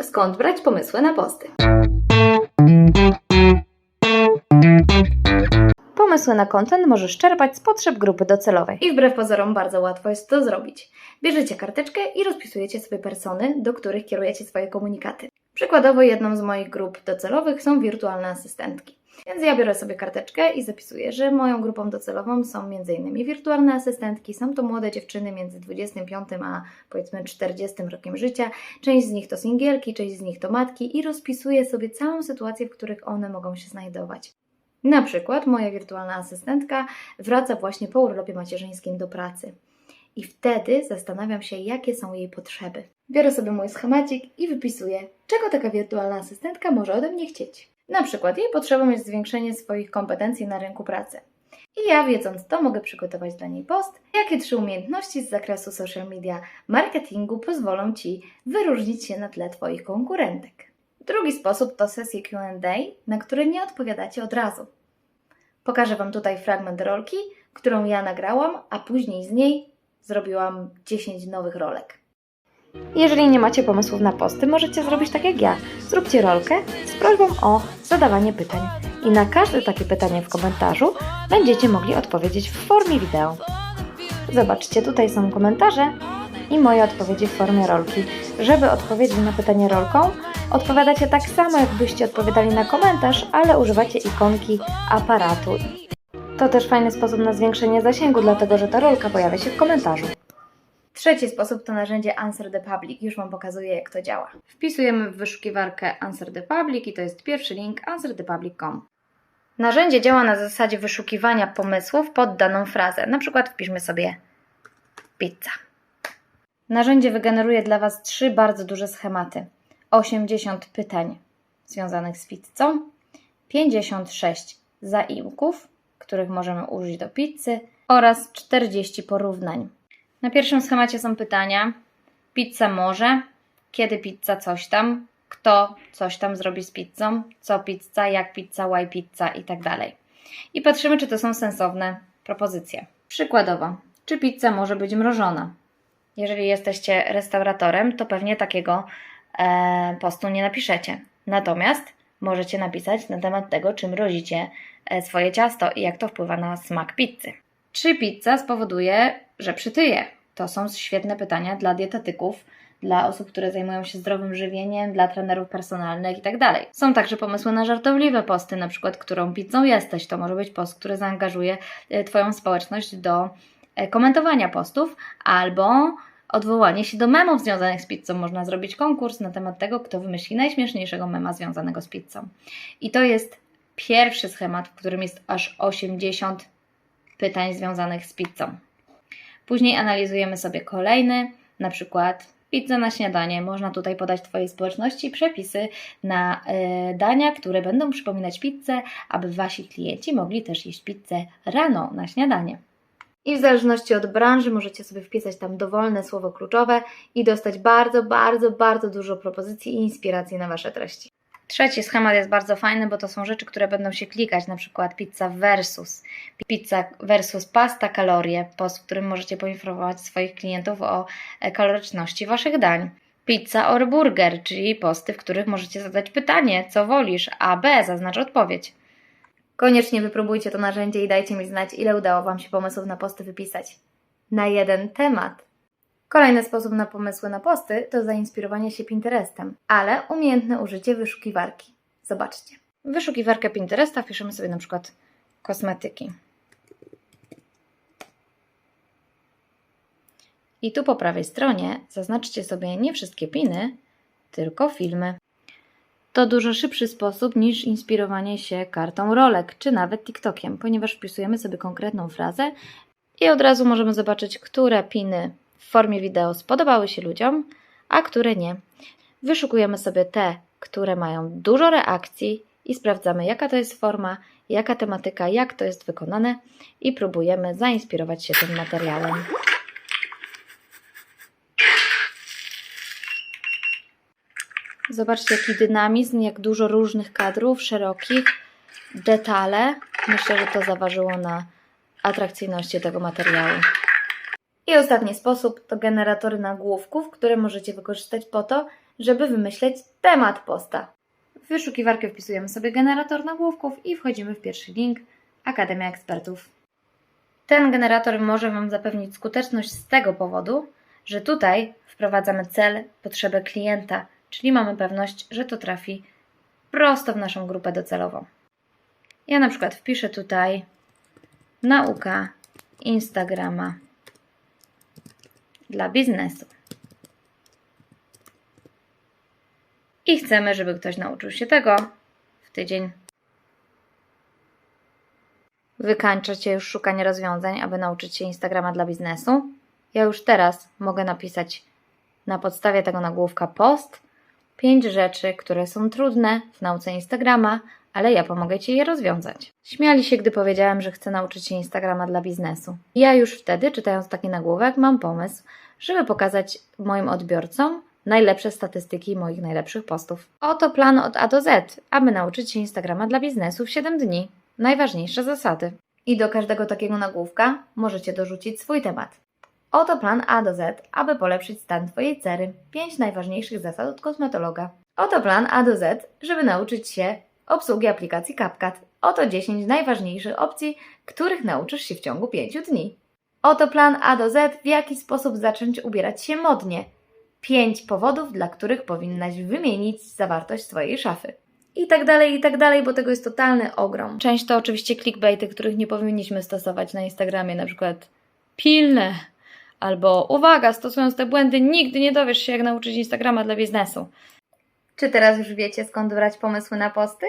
skąd brać pomysły na posty. Pomysły na content możesz czerpać z potrzeb grupy docelowej. I wbrew pozorom bardzo łatwo jest to zrobić. Bierzecie karteczkę i rozpisujecie sobie persony, do których kierujecie swoje komunikaty. Przykładowo jedną z moich grup docelowych są wirtualne asystentki. Więc ja biorę sobie karteczkę i zapisuję, że moją grupą docelową są m.in. wirtualne asystentki, są to młode dziewczyny między 25 a powiedzmy 40 rokiem życia. Część z nich to singielki, część z nich to matki i rozpisuję sobie całą sytuację, w których one mogą się znajdować. Na przykład moja wirtualna asystentka wraca właśnie po urlopie macierzyńskim do pracy. I wtedy zastanawiam się, jakie są jej potrzeby. Biorę sobie mój schemacik i wypisuję, czego taka wirtualna asystentka może ode mnie chcieć. Na przykład jej potrzebą jest zwiększenie swoich kompetencji na rynku pracy. I ja, wiedząc to, mogę przygotować dla niej post, jakie trzy umiejętności z zakresu social media marketingu pozwolą Ci wyróżnić się na tle Twoich konkurentek. Drugi sposób to sesje QA, na które nie odpowiadacie od razu. Pokażę Wam tutaj fragment rolki, którą ja nagrałam, a później z niej zrobiłam 10 nowych rolek. Jeżeli nie macie pomysłów na posty, możecie zrobić tak jak ja. Zróbcie rolkę z prośbą o zadawanie pytań. I na każde takie pytanie w komentarzu będziecie mogli odpowiedzieć w formie wideo. Zobaczcie, tutaj są komentarze i moje odpowiedzi w formie rolki. Żeby odpowiedzieć na pytanie rolką, odpowiadacie tak samo, jakbyście odpowiadali na komentarz, ale używacie ikonki aparatu. To też fajny sposób na zwiększenie zasięgu, dlatego że ta rolka pojawia się w komentarzu. Trzeci sposób to narzędzie Answer the Public. Już Wam pokazuję, jak to działa. Wpisujemy w wyszukiwarkę Answer the Public i to jest pierwszy link answerthepublic.com. Narzędzie działa na zasadzie wyszukiwania pomysłów pod daną frazę. Na przykład wpiszmy sobie pizza. Narzędzie wygeneruje dla Was trzy bardzo duże schematy. 80 pytań związanych z pizzą, 56 zaimków, których możemy użyć do pizzy oraz 40 porównań. Na pierwszym schemacie są pytania: pizza może, kiedy pizza coś tam, kto coś tam zrobi z pizzą, co pizza, jak pizza, why pizza i tak dalej. I patrzymy, czy to są sensowne propozycje. Przykładowo, czy pizza może być mrożona? Jeżeli jesteście restauratorem, to pewnie takiego e, postu nie napiszecie. Natomiast możecie napisać na temat tego, czym mrozicie e, swoje ciasto i jak to wpływa na smak pizzy. Czy pizza spowoduje, że przytyje? To są świetne pytania dla dietetyków, dla osób, które zajmują się zdrowym żywieniem, dla trenerów personalnych itd. Są także pomysły na żartobliwe posty, na przykład którą pizzą jesteś. To może być post, który zaangażuje e, Twoją społeczność do e, komentowania postów albo odwołanie się do memów związanych z pizzą. Można zrobić konkurs na temat tego, kto wymyśli najśmieszniejszego mema związanego z pizzą. I to jest pierwszy schemat, w którym jest aż 80 pytań związanych z pizzą. Później analizujemy sobie kolejny, na przykład pizza na śniadanie. Można tutaj podać Twojej społeczności przepisy na y, dania, które będą przypominać pizzę, aby Wasi klienci mogli też jeść pizzę rano na śniadanie. I w zależności od branży możecie sobie wpisać tam dowolne słowo kluczowe i dostać bardzo, bardzo, bardzo dużo propozycji i inspiracji na Wasze treści. Trzeci schemat jest bardzo fajny, bo to są rzeczy, które będą się klikać, na przykład pizza versus, pizza versus pasta kalorie, post, w którym możecie poinformować swoich klientów o e, kaloryczności Waszych dań. Pizza or burger, czyli posty, w których możecie zadać pytanie, co wolisz, a B zaznacz odpowiedź. Koniecznie wypróbujcie to narzędzie i dajcie mi znać, ile udało Wam się pomysłów na posty wypisać. Na jeden temat. Kolejny sposób na pomysły na posty to zainspirowanie się Pinterestem, ale umiejętne użycie wyszukiwarki. Zobaczcie. W wyszukiwarkę Pinteresta wpiszemy sobie na przykład kosmetyki. I tu po prawej stronie zaznaczcie sobie nie wszystkie piny, tylko filmy. To dużo szybszy sposób niż inspirowanie się kartą rolek, czy nawet TikTokiem, ponieważ wpisujemy sobie konkretną frazę i od razu możemy zobaczyć, które piny w formie wideo spodobały się ludziom, a które nie. Wyszukujemy sobie te, które mają dużo reakcji i sprawdzamy, jaka to jest forma, jaka tematyka, jak to jest wykonane i próbujemy zainspirować się tym materiałem. Zobaczcie, jaki dynamizm, jak dużo różnych kadrów, szerokich, detale. Myślę, że to zaważyło na atrakcyjności tego materiału. I ostatni sposób to generatory nagłówków, które możecie wykorzystać po to, żeby wymyśleć temat posta. W wyszukiwarkę wpisujemy sobie generator nagłówków i wchodzimy w pierwszy link Akademia Ekspertów. Ten generator może Wam zapewnić skuteczność z tego powodu, że tutaj wprowadzamy cel, potrzebę klienta, czyli mamy pewność, że to trafi prosto w naszą grupę docelową. Ja na przykład wpiszę tutaj nauka Instagrama dla biznesu. I chcemy, żeby ktoś nauczył się tego w tydzień. Wykańczacie już szukanie rozwiązań, aby nauczyć się Instagrama dla biznesu. Ja już teraz mogę napisać na podstawie tego nagłówka post pięć rzeczy, które są trudne w nauce Instagrama, ale ja pomogę Ci je rozwiązać. Śmiali się, gdy powiedziałem, że chcę nauczyć się Instagrama dla biznesu. Ja już wtedy, czytając taki nagłówek, mam pomysł, żeby pokazać moim odbiorcom najlepsze statystyki moich najlepszych postów. Oto plan od A do Z, aby nauczyć się Instagrama dla biznesu w 7 dni. Najważniejsze zasady. I do każdego takiego nagłówka możecie dorzucić swój temat. Oto plan A do Z, aby polepszyć stan Twojej cery. 5 najważniejszych zasad od kosmetologa. Oto plan A do Z, żeby nauczyć się obsługi aplikacji CapCut. Oto 10 najważniejszych opcji, których nauczysz się w ciągu 5 dni. Oto plan A do Z, w jaki sposób zacząć ubierać się modnie. 5 powodów, dla których powinnaś wymienić zawartość swojej szafy. I tak dalej, i tak dalej, bo tego jest totalny ogrom. Część to oczywiście clickbaity, których nie powinniśmy stosować na Instagramie, na przykład pilne, albo uwaga, stosując te błędy, nigdy nie dowiesz się, jak nauczyć Instagrama dla biznesu. Czy teraz już wiecie, skąd brać pomysły na posty?